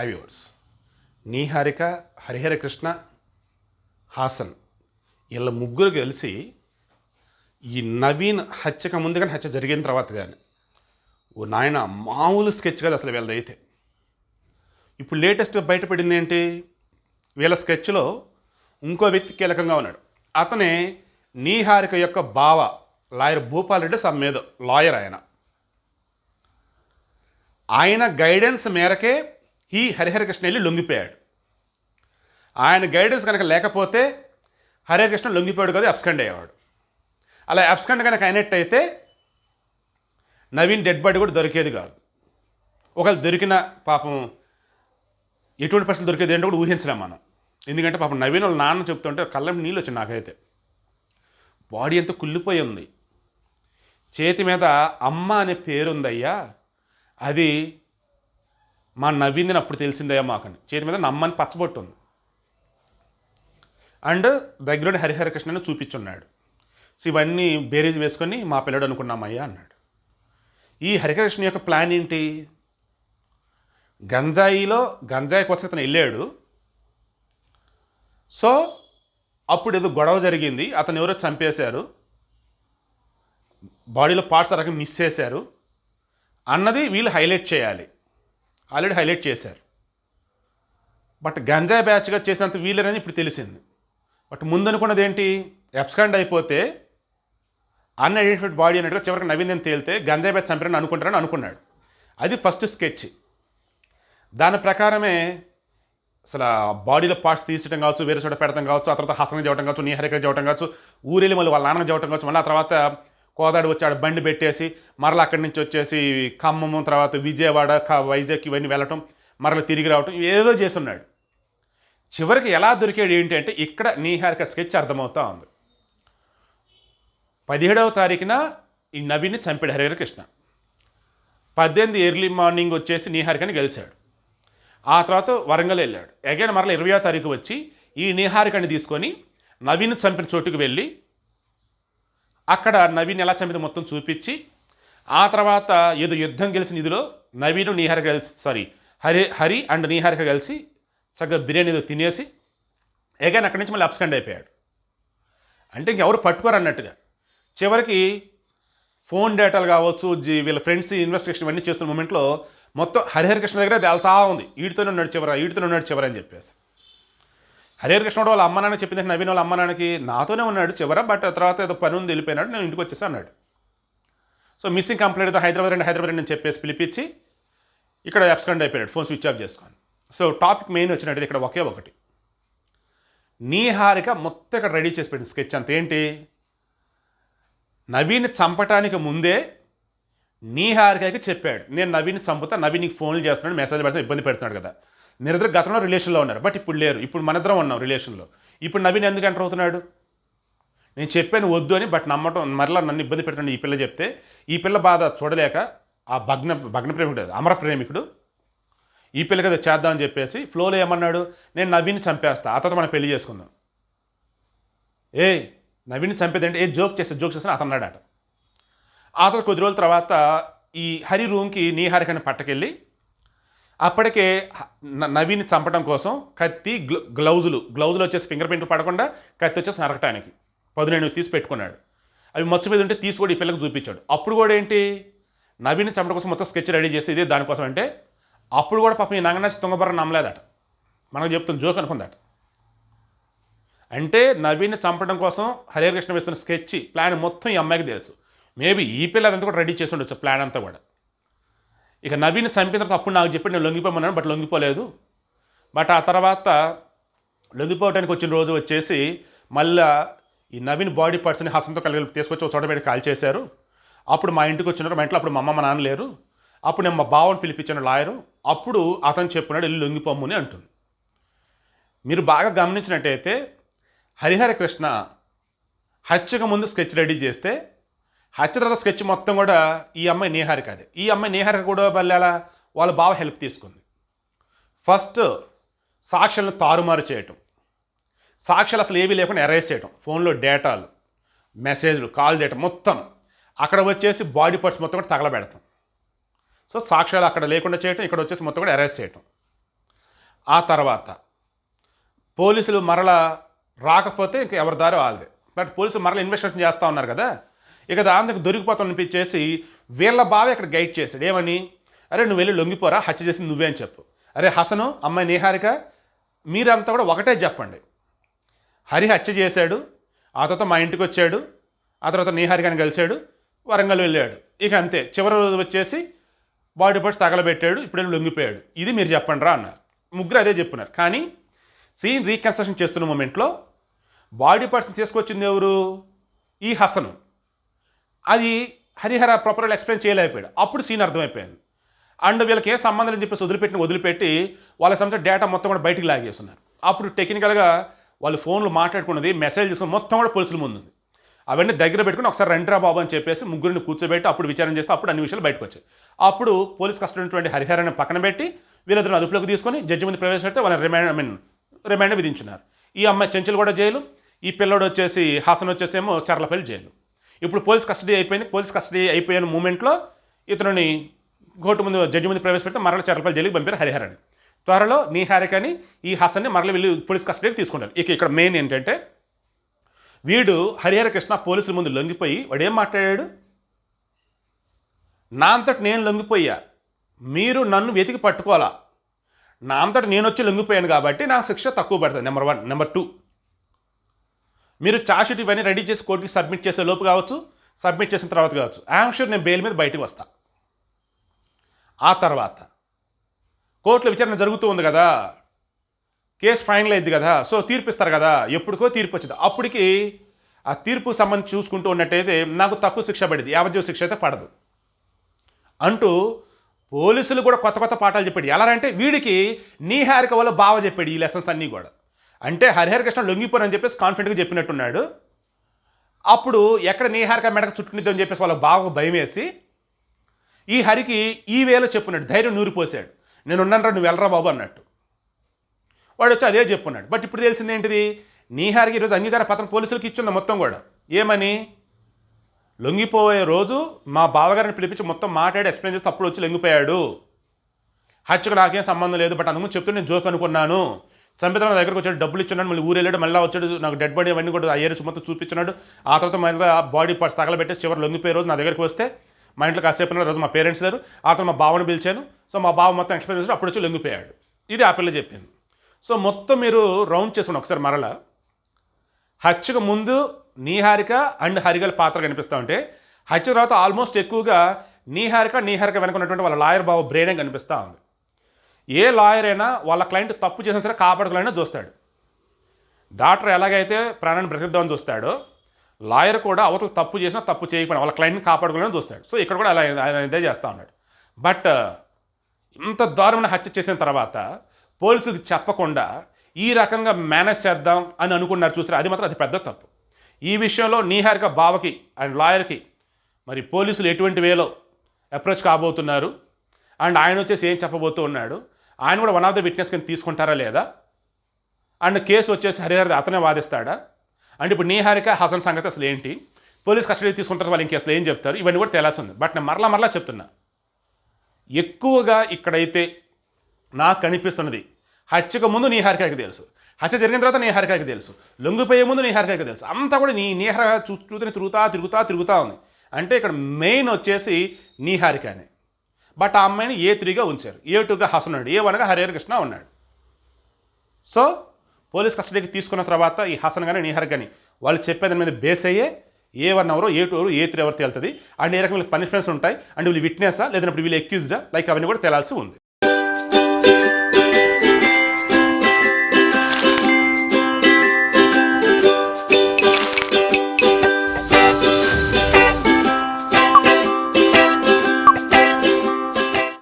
Hi viewers Niharika Harihara Krishna Hasan. వీళ్ళ ముగ్గురు కలిసి ఈ నవీన్ హత్యకు ముందు కానీ హత్య జరిగిన తర్వాత కానీ ఓ నాయన మామూలు స్కెచ్ కదా అసలు వీళ్ళదైతే ఇప్పుడు లేటెస్ట్ బయటపడింది ఏంటి? వీళ్ళ స్కెచ్లో ఇంకో వ్యక్తి కీలకంగా ఉన్నాడు. అతనే నీహారిక యొక్క బావ lawyer Bhupal Reddy some lawyer ఆయన. ఆయన గైడెన్స్ మేరకే ఈ హరిహరకృష్ణ వెళ్ళి లొంగిపోయాడు. ఆయన గైడెన్స్ కనుక లేకపోతే హరిహరకృష్ణ లొంగిపోయాడు కదా అబ్స్కండ్ అయ్యేవాడు. అలా అబ్స్కండ్ కనుక అయినట్టయితే నవీన్ డెడ్ బాడీ కూడా దొరికేది కాదు. ఒకవేళ దొరికిన పాపం ఎటువంటి పరిస్థితులు దొరికేది ఏంటో కూడా ఊహించలేం మనం. ఎందుకంటే పాపం నవీన్ వాళ్ళ నాన్న చెప్తుంటే కళ్ళం నీళ్ళు వచ్చాయి నాకైతే. బాడీ అంతా కుళ్ళిపోయి ఉంది. చేతి మీద అమ్మ అనే పేరుందయ్యా. అది మా నవ్వింది అప్పుడు తెలిసిందయ్యా మాకని. చేతి మీద నమ్మని పచ్చబొట్టు ఉంది అండ్ దగ్గరుండి హరిహరకృష్ణని చూపించున్నాడు. సో ఇవన్నీ బేరీజ్ వేసుకొని మా పిల్లడు అనుకున్నామయ్యా అన్నాడు. ఈ హరికృష్ణ యొక్క ప్లాన్ ఏంటి? గంజాయిలో గంజాయి కోసం అతను వెళ్ళాడు. సో అప్పుడు ఏదో గొడవ జరిగింది. అతను ఎవరో చంపేశారు. బాడీలో పార్ట్స్ రకం మిస్ చేశారు. అన్నది వీళ్ళు హైలైట్ చేయాలి. ఆల్రెడీ హైలైట్ చేశారు. బట్ గంజాయి బ్యాచ్గా చేసినంత వీలరని ఇప్పుడు తెలిసింది. బట్ ముందనుకున్నది ఏంటి? ఎబ్స్కాండ్ అయిపోతే అన్ఐడెంటిఫైడ్ బాడీ అన్నట్టుగా చివరికి నవీన్ తేలితే గంజాయి బ్యాచ్ చంపారని అనుకుంటారని అనుకున్నాడు. అది ఫస్ట్ స్కెచ్. దాని ప్రకారమే అసలు ఆ బాడీలో పార్ట్స్ తీసడం కావచ్చు వేరే చోట పెడతాం కావచ్చు ఆ తర్వాత హసనం చేయటం కావచ్చు నీహరిక చేయటం కావచ్చు ఊరెళ్ళి మళ్ళీ వాళ్ళ నాన్న చేయటం కావచ్చు మళ్ళీ ఆ తర్వాత కోదాడు వచ్చి ఆడ బండి పెట్టేసి మరలా అక్కడి నుంచి వచ్చేసి ఖమ్మం తర్వాత విజయవాడ వైజాగ్ ఇవన్నీ వెళ్ళటం మరలా తిరిగి రావటం ఏదో చేస్తున్నాడు. చివరికి ఎలా దొరికాడు ఏంటి అంటే ఇక్కడ నీహారిక స్కెచ్ అర్థమవుతా ఉంది. పదిహేడవ తారీఖున ఈ నవీన్ని చంపాడు హరిహర కృష్ణ పద్దెనిమిది ఎర్లీ మార్నింగ్ వచ్చేసి నీహారికని గెలిచాడు. ఆ తర్వాత వరంగల్ వెళ్ళాడు. అగైన్ మరలా ఇరవయో తారీఖు వచ్చి ఈ నీహారికని తీసుకొని నవీన్ చంపిన చోటుకు వెళ్ళి అక్కడ నవీన్ ఎలా చంపిన మొత్తం చూపించి ఆ తర్వాత ఏదో యుద్ధం గెలిచిన ఇదిలో నవీను నీహారిక కలిసి సారీ హరి హరి అండ్ నీహారిక కలిసి సగం బిర్యానీ ఏదో తినేసి అగైన్ అక్కడి నుంచి మళ్ళీ అప్స్కండ్ అయిపోయాడు. అంటే ఇంకెవరు పట్టుకోరు అన్నట్టుగా. చివరికి ఫోన్ డేటాలు కావచ్చు జీ- వీళ్ళ ఫ్రెండ్స్ ఇన్వెస్టిగేషన్ ఇవన్నీ చేస్తున్న మూమెంట్లో మొత్తం హరిహర కృష్ణ దగ్గర తేలుతా ఉంది. వీటితోనే ఉన్నాడు చివర వీటితోనే ఉన్నాడు చివర అని చెప్పేసి. హరిహర కృష్ణుడు వాళ్ళ అమ్మ నాన్న చెప్పింది నవీన్ వాళ్ళ అమ్మ నాన్నకి నాతోనే ఉన్నాడు చివర బట్ తర్వాత ఏదో పని ఉంది వెళ్ళిపోయినాడు నేను ఇంటికి వచ్చేసి అన్నాడు. సో మిస్సింగ్ కంప్లైంట్ హైదరాబాద్ రెండు హైదరాబాద్ అని చెప్పేసి పిలిపించి ఇక్కడ అబ్స్కండ్ అయిపోయాడు ఫోన్ స్విచ్ ఆఫ్ చేసుకొని. సో టాపిక్ మెయిన్ వచ్చినట్టు ఇక్కడ ఒకే ఒకటి. నీహారిక మొత్తం ఇక్కడ రెడీ చేసి పెట్టింది స్కెచ్ అంత. ఏంటి? నవీన్ చంపటానికి ముందే నీహారికకి చెప్పాడు. నేను నవీన్ చంపుతా నవీన్కి ఫోన్లు చేస్తున్నాడు మెసేజ్ పెడతాను ఇబ్బంది పెడుతున్నాడు కదా. మీరిద్దరు గతంలో రిలేషన్లో ఉన్నారు బట్ ఇప్పుడు లేరు. ఇప్పుడు మనిద్దరం ఉన్నాం రిలేషన్లో ఇప్పుడు నవీన్ ఎందుకు ఎంటర్ అవుతున్నాడు? నేను చెప్పాను వద్దు అని బట్ నమ్మటం మరలా నన్ను ఇబ్బంది పెట్టండి ఈ పిల్ల చెప్తే ఈ పిల్ల బాధ చూడలేక ఆ భగ్న భగ్న ప్రేమికుడు అమర ప్రేమికుడు ఈ పిల్ల కదా చేద్దామని చెప్పేసి ఫ్లోలో ఏమన్నాడు? నేను నవీన్ చంపేస్తా అతను మనం పెళ్ళి చేసుకుందాం. ఏ నవీన్ చంపేదంటే ఏ జోక్ చేస్తే జోక్ చేస్తే అతను అన్నాడట ఆ తర్వాత కొద్ది రోజుల తర్వాత ఈ హరి రూమ్కి నీహారికని పట్టకెళ్ళి అప్పటికే హ- నవీన్ చంపడం కోసం కత్తి గ్లౌజులు గ్లౌజులు వచ్చేసి ఫింగర్ ప్రింట్లు పడకుండా కత్తి వచ్చేసి నరకటానికి పదునేడు తీసి పెట్టుకున్నాడు. అవి మచ్చ మీద ఉంటే తీసి కూడా ఈ పిల్లకి చూపించాడు. అప్పుడు కూడా ఏంటి? నవీన్ చంపడం కోసం మొత్తం స్కెచ్ రెడీ చేసి ఇదే దానికోసం అంటే అప్పుడు కూడా పాపం ఈ నంగనాచి తుంగబర్ర నమ్మలేదట. మనకు చెప్తున్న జోక్ అనుకుందట. అంటే నవీన్ చంపడం కోసం హరిహర కృష్ణ వేస్తున్న స్కెచ్ ప్లాన్ మొత్తం ఈ అమ్మాయికి తెలుసు. మేబీ ఈ పిల్ల అదంతా కూడా రెడీ చేసి ఉండొచ్చు ప్లాన్ అంతా కూడా. ఇక నవీన్ చంపిన తర్వాత అప్పుడు నాకు చెప్పి నేను లొంగిపోమన్నాను బట్ లొంగిపోలేదు. బట్ ఆ తర్వాత లొంగిపోవడానికి వచ్చిన రోజు వచ్చేసి మళ్ళా ఈ నవీన్ బాడీ పార్ట్స్ని హసంతో కలిగి తీసుకొచ్చి ఒక చోట పెట్టి కాల్ చేశారు. అప్పుడు మా ఇంటికి వచ్చినారు మా ఇంట్లో అప్పుడు మా అమ్మ మా నాన్న లేరు. అప్పుడు నేను మా బావని పిలిపించాను లాయరు. అప్పుడు అతను చెప్పినాడు వెళ్ళి లొంగిపోమ్మని అంటుంది. మీరు బాగా గమనించినట్టయితే హరిహర కృష్ణ హత్యకు ముందు స్కెచ్ రెడీ చేస్తే హత్య స్కెచ్ మొత్తం కూడా ఈ అమ్మాయి నేహారిక అది ఈ అమ్మాయి నేహారిక కూడా మళ్ళీ వాళ్ళ బావ హెల్ప్ తీసుకుంది. ఫస్ట్ సాక్షులను తారుమారు చేయటం. సాక్షులు అసలు ఏవీ లేకుండా ఎరేజ్ చేయటం. ఫోన్లో డేటాలు మెసేజ్లు కాల్ చేయటం మొత్తం. అక్కడ వచ్చేసి బాడీ పార్ట్స్ మొత్తం కూడా తగలబెడతాం. సో సాక్ష్యాలు అక్కడ లేకుండా చేయటం ఇక్కడ వచ్చేసి మొత్తం కూడా అరెస్ట్ చేయటం. ఆ తర్వాత పోలీసులు మరల రాకపోతే ఇంక ఎవరి దారి వాళ్ళదే. బట్ పోలీసులు మరల ఇన్వెస్టిగేషన్ చేస్తూ ఉన్నారు కదా? ఇక దానికి దొరికిపోతాం అనిపించేసి వీళ్ళ బావ ఇక్కడ గైడ్ చేశాడు. ఏమని? అరే నువ్వు వెళ్ళి లొంగిపోరా హత్య చేసింది నువ్వే అని చెప్పు. అరే హసను అమ్మాయి నిహారిక మీరంతా కూడా ఒకటే చెప్పండి. హరి హత్య చేశాడు ఆ తర్వాత మా ఇంటికి వచ్చాడు ఆ తర్వాత నీహారికని కలిశాడు వరంగల్ వెళ్ళాడు. ఇక అంతే. చివరి రోజు వచ్చేసి బాడీ పార్ట్స్ తగలబెట్టాడు ఇప్పుడు వెళ్ళి లొంగిపోయాడు. ఇది మీరు చెప్పండి రా అన్నారు. ముగ్గురు అదే చెప్పున్నారు కానీ సీన్ రీకన్స్ట్రక్షన్ చేస్తున్న మూమెంట్లో బాడీ పార్ట్స్ని తీసుకొచ్చింది ఎవరు? ఈ హసను. అది హరిహర ప్రాపర్గా ఎక్స్ప్లెయిన్ చేయలేకపోయాడు. అప్పుడు సీన్ అర్థమైపోయింది. అండ్ వీళ్ళకి ఏ సంబంధం అని చెప్పేసి వదిలిపెట్టిన వదిలిపెట్టి వాళ్ళకి సంబంధించిన డేటా మొత్తం కూడా బయటికి లాగేస్తున్నారు. అప్పుడు టెక్నికల్గా వాళ్ళు ఫోన్లు మాట్లాడుకున్నది మెసేజ్ చేసుకుని మొత్తం కూడా పోలీసుల ముందుంది అవన్నీ దగ్గర పెట్టుకుని ఒకసారి రండిరా బాబు అని చెప్పేసి ముగ్గురిని కూర్చోబెట్టి అప్పుడు విచారణ చేస్తే అప్పుడు అన్ని విషయాలు బయటకు వచ్చాయి. అప్పుడు పోలీస్ కస్టడీ ఉన్నటువంటి హరిహరాన్ని పక్కన పెట్టి వీళ్ళిద్దరిని అదుపులోకి తీసుకొని జడ్జి ముందు ప్రవేశపెడితే వాళ్ళని రిమాండ్ ఐ మీన్ రిమాండ్ విధించినారు. ఈ అమ్మాయి చెంచులు కూడా జైలు ఈ పిల్లోడు వచ్చేసి హాసన్ వచ్చేసేమో చర్లపల్లి జైలు. ఇప్పుడు పోలీస్ కస్టడీ అయిపోయింది. పోలీస్ కస్టడీ అయిపోయిన మూమెంట్లో ఇతనుని కోర్టు ముందు జడ్జి ముందు ప్రవేశపెడితే మరల చర్లపల్లి జైలుకి పంపారు హరిహరాన్ని త్వరలో నీ హారికని ఈ హాసన్ని మరల వెళ్ళి పోలీస్ కస్టడీకి తీసుకుంటారు. ఇక ఇక్కడ మెయిన్ ఏంటంటే వీడు హరిహర కృష్ణ పోలీసుల ముందు లొంగిపోయి వాడు ఏం మాట్లాడాడు? నా అంతటి నేను లొంగిపోయా. మీరు నన్ను వెతికి పట్టుకోవాలా? నా అంతటి నేను వచ్చి లొంగిపోయాను కాబట్టి నాకు శిక్ష తక్కువ పడుతుంది నెంబర్ వన్ నెంబర్ టూ మీరు చార్జ్షీట్ ఇవన్నీ రెడీ చేసి కోర్టుకి సబ్మిట్ చేసే లోపు కావచ్చు సబ్మిట్ చేసిన తర్వాత కావచ్చు. ఐఎమ్ షూర్ నేను బెయిల్ మీద బయటకు వస్తా. ఆ తర్వాత కోర్టులో విచారణ జరుగుతూ ఉంది కదా. కేసు ఫైనల్ అయింది కదా. సో తీర్పు ఇస్తారు కదా. ఎప్పటికో తీర్పు వచ్చింది. అప్పటికి ఆ తీర్పు సంబంధించి చూసుకుంటూ ఉన్నట్టయితే నాకు తక్కువ శిక్ష పడింది. యావజ్జీవ శిక్ష అయితే పడదు. అంటూ పోలీసులు కూడా కొత్త కొత్త పాఠాలు చెప్పాడు. ఎలా అంటే వీడికి నీ హారిక వల్ల బావ చెప్పాడు ఈ లెసన్స్ అన్నీ కూడా. అంటే హరిహర కృష్ణ లొంగిపోరని చెప్పేసి కాన్ఫిడెంట్గా చెప్పినట్టున్నాడు. అప్పుడు ఎక్కడ నీహారిక మెడక చుట్టునిద్దాం అని చెప్పేసి వాళ్ళ బావకు భయం వేసి ఈ హరికి ఈ వేలో చెప్పున్నాడు ధైర్యం నూరిపోసాడు నేను ఉన్నానరా నువ్వు వెళ్ళరా బాబు అన్నట్టు. వాడు వచ్చి అదే చెప్పున్నాడు. బట్ ఇప్పుడు తెలిసింది ఏంటిది? నీహారికి ఈరోజు అంగీకార పత్రం పోలీసులకు ఇచ్చింది మొత్తం కూడా. ఏమని? లొంగిపోయే రోజు మా బావగారిని పిలిపించి మొత్తం మాట్లాడి ఎక్స్ప్లెయిన్ చేస్తే అప్పుడు వచ్చి లొంగిపోయాడు. హత్యకు నాకేం సంబంధం లేదు బట్ అందుకు చెప్తూ నేను జోక్ అనుకున్నాను. సంపిత నా దగ్గరకు వచ్చాడు డబ్బులు ఇచ్చున్నాడు మళ్ళీ ఊరు వెళ్ళాడు మళ్ళీ వచ్చాడు నాకు డెడ్ బాడీ అవన్నీ కూడా ఆ ఏరియా మొత్తం చూపించినాడు ఆ తర్వాత మళ్ళీ బాడీ పార్ట్స్ తగలబెట్టేసి చివరి లొంగిపోయే రోజు నా దగ్గరికి వస్తే మా ఇంట్లో కాసేపు ఉన్న రోజు మా పేరెంట్స్ లేరు. ఆ తర్వాత మా బావని పిలిచాను. సో మా బావ మొత్తం ఎక్స్ప్లెయిన్ చేసి అప్పుడు వచ్చి లొంగిపోయాడు. ఇది ఆ పిల్ల చెప్పింది. సో మొత్తం మీరు రౌండ్ చేసుకుని ఒకసారి మరలా. హత్యకు ముందు నీహారిక అండ్ హరిగల పాత్ర కనిపిస్తూ ఉంటే హత్య తర్వాత ఆల్మోస్ట్ ఎక్కువగా నీహారిక నీహారిక వెనక ఉన్నటువంటి వాళ్ళ లాయర్ బాబు బ్రెయినే కనిపిస్తూ ఉంది. ఏ లాయర్ అయినా వాళ్ళ క్లయింట్ తప్పు చేసినా సరే కాపాడుకోవాలని చూస్తాడు. డాక్టర్ ఎలాగైతే ప్రాణాన్ని బ్రతిద్దామని చూస్తాడో లాయర్ కూడా అవతల తప్పు చేసినా తప్పు చేయకపోయినా వాళ్ళ క్లయింట్ని కాపాడుకోవాలని చూస్తాడు. సో ఇక్కడ కూడా అలా ఆయన ఇదే చేస్తూ ఉన్నాడు. బట్ ఇంత దారుణమైన హత్య చేసిన తర్వాత పోలీసులకు చెప్పకుండా ఈ రకంగా మేనేజ్ చేద్దాం అని అనుకున్నారు చూస్తే అది మాత్రం అది పెద్ద తప్పు. ఈ విషయంలో నీహారిక బావకి అండ్ లాయర్కి మరి పోలీసులు ఎటువంటి వేలో అప్రోచ్ కాబోతున్నారు. అండ్ ఆయన వచ్చేసి ఏం చెప్పబోతూ ఉన్నాడు? ఆయన కూడా వన్ ఆఫ్ ద విట్నెస్ కింద తీసుకుంటారా లేదా? అండ్ కేసు వచ్చేసి హరిహర్ అతనే వాదిస్తాడా? అండ్ ఇప్పుడు నీహారిక హసన్ సంగతి అసలు ఏంటి? పోలీస్ కస్టడీ తీసుకుంటారు వాళ్ళు ఇంక అసలు ఏం చెప్తారు? ఇవన్నీ కూడా తెలియాల్సి ఉంది బట్ నేను మరలా మరలా చెప్తున్నా. ఎక్కువగా ఇక్కడైతే నాకు కనిపిస్తున్నది హత్యకు ముందు నీహారికకి తెలుసు. హత్య జరిగిన తర్వాత నీహారికకి తెలుసు. లొంగిపోయే ముందు నీహారికకి తెలుసు. అంతా కూడా నీ నీహార చూస్తూనే తిరుగుతా తిరుగుతా తిరుగుతా ఉంది. అంటే ఇక్కడ మెయిన్ వచ్చేసి నీహారికనే. బట్ ఆ అమ్మాయిని ఏ త్రీగా ఉంచారు? ఏ టూగా హసన్ ఉన్నాడు? ఏ వన్గా హరిహర కృష్ణ ఉన్నాడు? సో పోలీస్ కస్టడీకి తీసుకున్న తర్వాత ఈ హసన్ కానీ నీహర్ కానీ వాళ్ళు చెప్పేదాని మీద బేస్ అయ్యే ఏ వన్ అవరో ఏ టూ అవరో ఏ త్రీ అవర్ తేలుతుంది? అండ్ ఏ రకమైన పనిష్మెంట్స్ ఉంటాయి? అండ్ వీళ్ళు విట్నెస్ లేదంటే వీళ్ళు ఎక్యూజ్డా లైక్ అవన్నీ కూడా తేలాల్సి ఉంది.